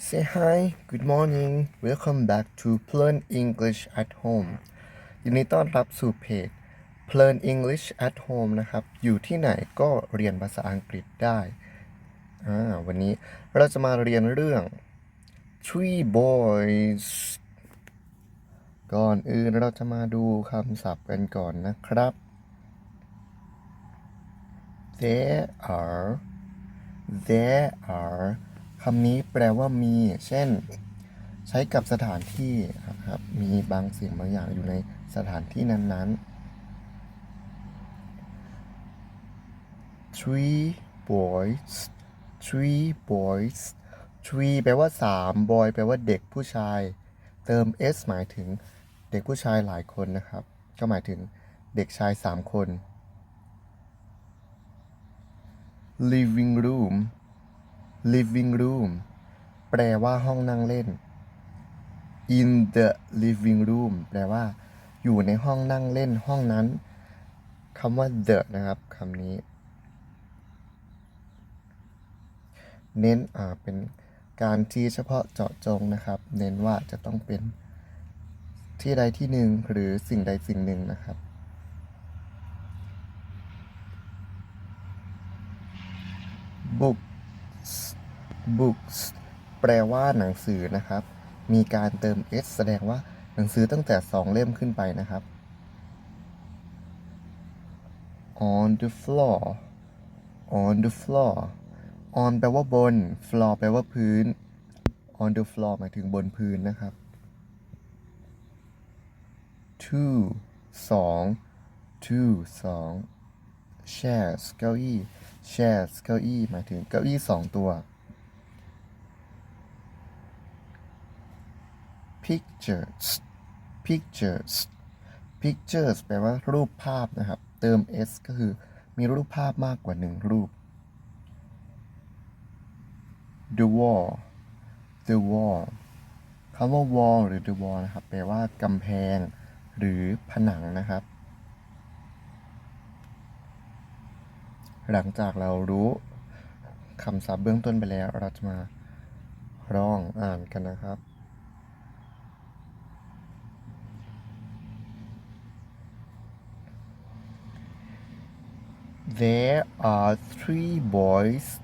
Say hi, good morning, welcome back to Learn English at Home ยินดีต้อนรับสู่เพจ Learn English at Home นะครับ อยู่ที่ไหนก็เรียนภาษาอังกฤษได้วันนี้เราจะมาเรียนเรื่อง Three Boys ก่อนอื่นเราจะมาดูคำศัพท์กันก่อนนะครับ There are there are คำนี้แปลว่ามี เช่น ใช้กับสถานที่นะครับ มีบางสิ่งบางอย่างอยู่ในสถานที่นั้นๆ three boys three boys three แปลว่าสาม boy แปลว่าเด็กผู้ชาย เติม s หมายถึงเด็กผู้ชายหลายคนนะครับ ก็หมายถึงเด็กชายสามคน living room living room แปลว่าห้องนั่งเล่น in the living room แปลว่า อยู่ในห้องนั่งเล่นห้องนั้นคำว่า the นะครับคำนี้ เน้นอ่าเป็นการที่เฉพาะเจาะจงนะครับ เน้นว่าจะต้องเป็นที่ใดที่หนึ่งหรือสิ่งใดสิ่งหนึ่งนะครับ Book books แปลว่าหนังสือนะครับ มีการเติม s แสดงว่าหนังสือตั้งแต่สองเล่มขึ้นไปนะครับ on the floor on the floor on แปลว่าบน floor แปลว่าพื้น on the floor หมายถึงบนพื้นนะครับ two สอง two สอง chairs เก้าอี้ chairs เก้าอี้หมายถึงเก้าอี้สองตัว pictures pictures pictures แปลว่ารูปภาพนะครับ เติม s ก็คือมีรูปภาพมากกว่าหนึ่งรูป the wall the wall คำว่า wall หรือ the wall นะครับ แปลว่ากำแพงหรือผนังนะครับ หลังจากเรารู้คำศัพท์เบื้องต้นไปแล้ว เราจะมาร้องอ่านกันนะครับ There are three boys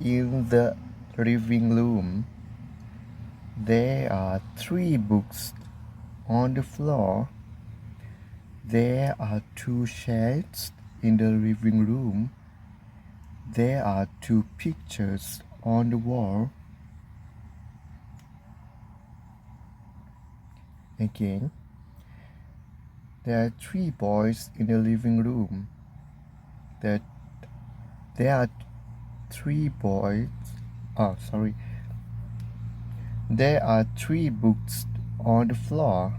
in the living room. There are three books on the floor. There are two chairs in the living room. There are two pictures on the wall. Again, there are three boys in the living room There, there are three boys. Oh, sorry. There are three books on the floor.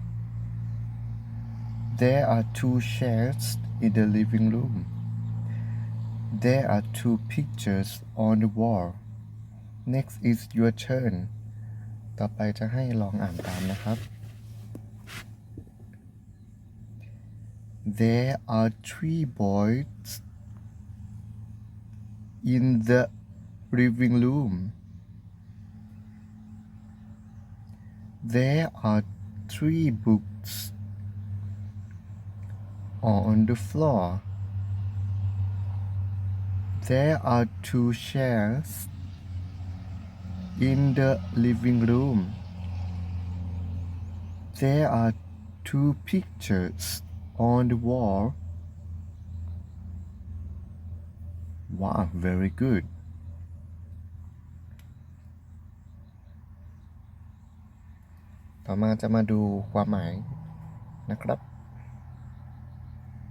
There are two chairs in the living room. There are two pictures on the wall. Next is your turn. ต่อไปจะให้ลองอ่านตามนะครับ There are three boys in the living room. There are three books on the floor. There are two chairs in the living room. There are two pictures on the wall. Wow, very good. ต่อมาจะมาดูความหมายนะครับ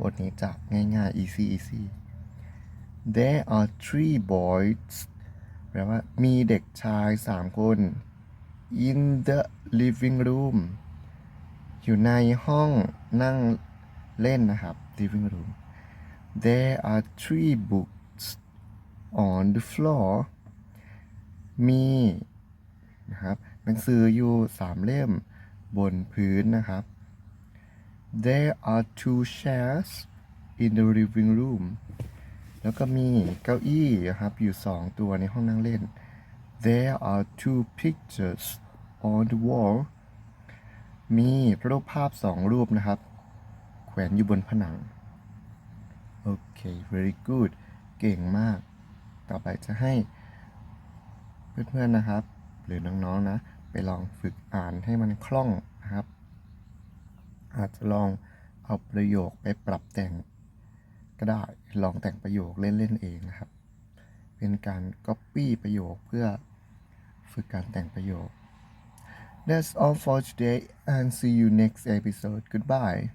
บทนี้จะง่ายๆ easy easy There are three boys แปลว่ามีเด็กชายสามคน in the living room อยู่ในห้องนั่งเล่นนะครับ living room There are three books on the floor มีนะครับหนังสืออยู่สามเล่มบนพื้นนะครับ There are two chairs in the living room แล้วก็มีเก้าอี้นะครับอยู่สองตัวในห้องนั่งเล่น There are two pictures on the wall มีรูปภาพสองรูปนะครับ แขวนอยู่บนผนัง โอเค very good เก่งมาก ต่อไปจะให้เพื่อนๆนะครับ หรือน้องๆนะ ไปลองฝึกอ่านให้มันคล่องนะครับ อาจจะลองเอาประโยคไปปรับแต่งก็ได้ลองแต่งประโยคเล่นๆเองนะครับ เป็นการ Copy ประโยคเพื่อฝึกการแต่งประโยค That's all for today and see you next episode. Goodbye.